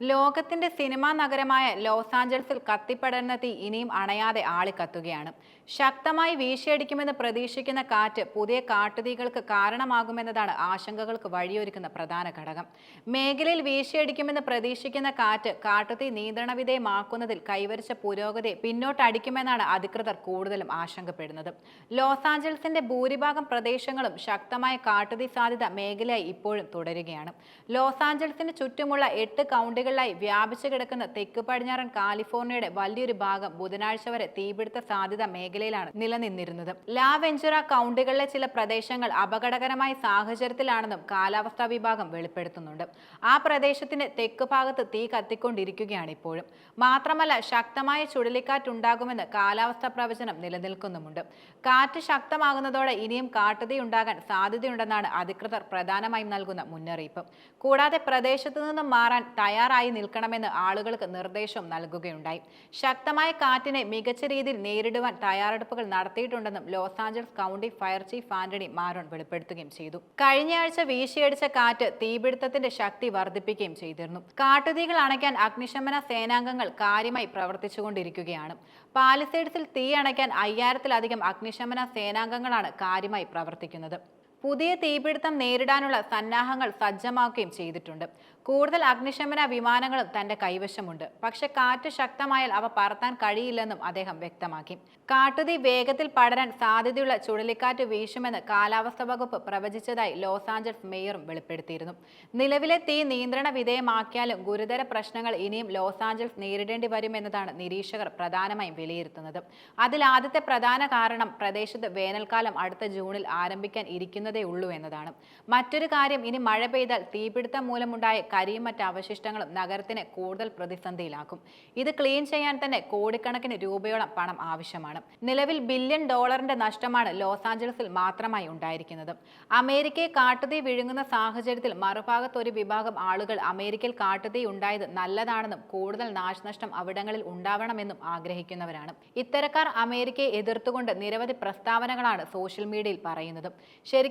ലോകത്തിന്റെ സിനിമാ നഗരമായ ലോസ് ആഞ്ചൽസിൽ കത്തിപ്പടർന്ന തീ ഇനിയും അണയാതെ ആളിക്കത്തുകയാണ് ശക്തമായി വീശിയടിക്കുമെന്ന് പ്രതീക്ഷിക്കുന്ന കാറ്റ് പുതിയ കാട്ടുതീകൾക്ക് കാരണമാകുമെന്നതാണ് ആശങ്കകൾക്ക് വഴിയൊരുക്കുന്ന പ്രധാന ഘടകം. മേഖലയിൽ വീശിയടിക്കുമെന്ന് പ്രതീക്ഷിക്കുന്ന കാറ്റ് കാട്ടുതീ നിയന്ത്രണ വിധേയമാക്കുന്നതിൽ കൈവരിച്ച പുരോഗതി പിന്നോട്ടടിക്കുമെന്നാണ് അധികൃതർ കൂടുതലും ആശങ്കപ്പെടുന്നത്. ലോസ് ആഞ്ചൽസിന്റെ ഭൂരിഭാഗം പ്രദേശങ്ങളും ശക്തമായ കാട്ടുതീ സാധ്യത മേഖലയായി ഇപ്പോഴും തുടരുകയാണ്. ലോസ് ആഞ്ചൽസിന് ചുറ്റുമുള്ള എട്ട് കൗണ്ടികളിലായി വ്യാപിച്ചു കിടക്കുന്ന തെക്ക് പടിഞ്ഞാറൻ കാലിഫോർണിയയുടെ വലിയൊരു ഭാഗം ബുധനാഴ്ച വരെ തീപിടുത്ത സാധ്യത മേഖലയിലാണ് നിലനിന്നിരുന്നത്. ലാ വെഞ്ചുറ കൗണ്ടികളിലെ ചില പ്രദേശങ്ങൾ അപകടകരമായ സാഹചര്യത്തിലാണെന്നും കാലാവസ്ഥാ വിഭാഗം വെളിപ്പെടുത്തുന്നുണ്ട്. ആ പ്രദേശത്തിന്റെ തെക്ക് ഭാഗത്ത് തീ കത്തിക്കൊണ്ടിരിക്കുകയാണ് ഇപ്പോഴും. മാത്രമല്ല ശക്തമായ ചുഴലിക്കാറ്റുണ്ടാകുമെന്ന് കാലാവസ്ഥാ പ്രവചനം നിലനിൽക്കുന്നുമുണ്ട്. കാറ്റ് ശക്തമാകുന്നതോടെ ഇനിയും കാട്ടുതീ ഉണ്ടാകാൻ സാധ്യതയുണ്ടെന്നാണ് അധികൃതർ പ്രധാനമായും നൽകുന്ന മുന്നറിയിപ്പ്. കൂടാതെ പ്രദേശത്തു നിന്നും മാറാൻ തയ്യാറായി നിൽക്കണമെന്ന് ആളുകൾക്ക് നിർദ്ദേശം നൽകുകയുണ്ടായി. ശക്തമായ കാറ്റിനെ മികച്ച രീതിയിൽ നേരിടുവാൻ തയ്യാറെടുപ്പുകൾ നടത്തിയിട്ടുണ്ടെന്നും Los Angeles County fire chief Anthony Marrone വെളിപ്പെടുത്തുകയും ചെയ്തു. കഴിഞ്ഞയാഴ്ച വീശിയടിച്ച കാറ്റ് തീപിടുത്തത്തിന്റെ ശക്തി വർദ്ധിപ്പിക്കുകയും ചെയ്തിരുന്നു. കാട്ടുതീകൾ അണയ്ക്കാൻ അഗ്നിശമന സേനാംഗങ്ങൾ കാര്യമായി പ്രവർത്തിച്ചുകൊണ്ടിരിക്കുകയാണ്. പാലിസൈഡ്സിൽ തീ അണയ്ക്കാൻ അയ്യായിരത്തിലധികം അഗ്നിശമന സേനാംഗങ്ങളാണ് കാര്യമായി പ്രവർത്തിക്കുന്നത്. പുതിയ തീപിടുത്തം നേരിടാനുള്ള സന്നാഹങ്ങൾ സജ്ജമാക്കുകയും ചെയ്തിട്ടുണ്ട്. കൂടുതൽ അഗ്നിശമന വിമാനങ്ങളും തന്റെ കൈവശമുണ്ട്. പക്ഷെ കാറ്റ് ശക്തമായാൽ അവ പറത്താൻ കഴിയില്ലെന്നും അദ്ദേഹം വ്യക്തമാക്കി. കാട്ടുതീ വേഗത്തിൽ പടരാൻ സാധ്യതയുള്ള ചുഴലിക്കാറ്റ് വീശുമെന്ന് കാലാവസ്ഥാ വകുപ്പ് പ്രവചിച്ചതായി ലോസ് ആഞ്ചൽസ് മേയറും വെളിപ്പെടുത്തിയിരുന്നു. നിലവിലെ തീ നിയന്ത്രണ വിധേയമാക്കിയാലും ഗുരുതര പ്രശ്നങ്ങൾ ഇനിയും ലോസ് ആഞ്ചൽസ് നേരിടേണ്ടി വരുമെന്നതാണ് നിരീക്ഷകർ പ്രധാനമായും വിലയിരുത്തുന്നത്. അതിലാദ്യത്തെ പ്രധാന കാരണം പ്രദേശത്ത് വേനൽക്കാലം അടുത്ത ജൂണിൽ ആരംഭിക്കാൻ ഇരിക്കുന്നതേ ഉള്ളൂ എന്നതാണ്. മറ്റൊരു കാര്യം ഇനി മഴ പെയ്താൽ തീപിടുത്തം മൂലമുണ്ടായ കരിയും മറ്റ് അവശിഷ്ടങ്ങളും നഗരത്തിനെ കൂടുതൽ പ്രതിസന്ധിയിലാക്കും. ഇത് ക്ലീൻ ചെയ്യാൻ തന്നെ കോടിക്കണക്കിന് രൂപയോളം പണം ആവശ്യമാണ്. നിലവിൽ ബില്യൺ ഡോളറിന്റെ നഷ്ടമാണ് ലോസ് ആഞ്ചലസിൽ മാത്രമായി ഉണ്ടായിരിക്കുന്നത്. അമേരിക്കയെ കാട്ടുതീ വിഴുങ്ങുന്ന സാഹചര്യത്തിൽ മറുഭാഗത്ത് ഒരു വിഭാഗം ആളുകൾ അമേരിക്കയിൽ കാട്ടുതീ ഉണ്ടായത് നല്ലതാണെന്നും കൂടുതൽ നാശനഷ്ടം അവിടങ്ങളിൽ ഉണ്ടാവണമെന്നും ആഗ്രഹിക്കുന്നവരാണ്. ഇത്തരക്കാർ അമേരിക്കയെ എതിർത്തുകൊണ്ട് നിരവധി പ്രസ്താവനകളാണ് സോഷ്യൽ മീഡിയയിൽ പറയുന്നത്.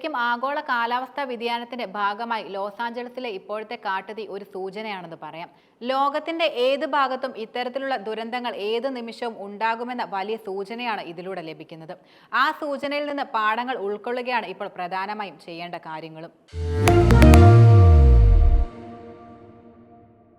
ശരിക്കും ആഗോള കാലാവസ്ഥാ വ്യതിയാനത്തിന്റെ ഭാഗമായി ലോസ് ആഞ്ചലസിലെ ഇപ്പോഴത്തെ കാട്ടുതീ ഒരു സൂചനയാണെന്ന് പറയാം. ലോകത്തിന്റെ ഏത് ഭാഗത്തും ഇത്തരത്തിലുള്ള ദുരന്തങ്ങൾ ഏത് നിമിഷവും ഉണ്ടാകുമെന്ന വലിയ സൂചനയാണ് ഇതിലൂടെ ലഭിക്കുന്നത്. ആ സൂചനയിൽ നിന്ന് പാഠങ്ങൾ ഉൾക്കൊള്ളുകയാണ് ഇപ്പോൾ പ്രധാനമായും ചെയ്യേണ്ട കാര്യങ്ങളും.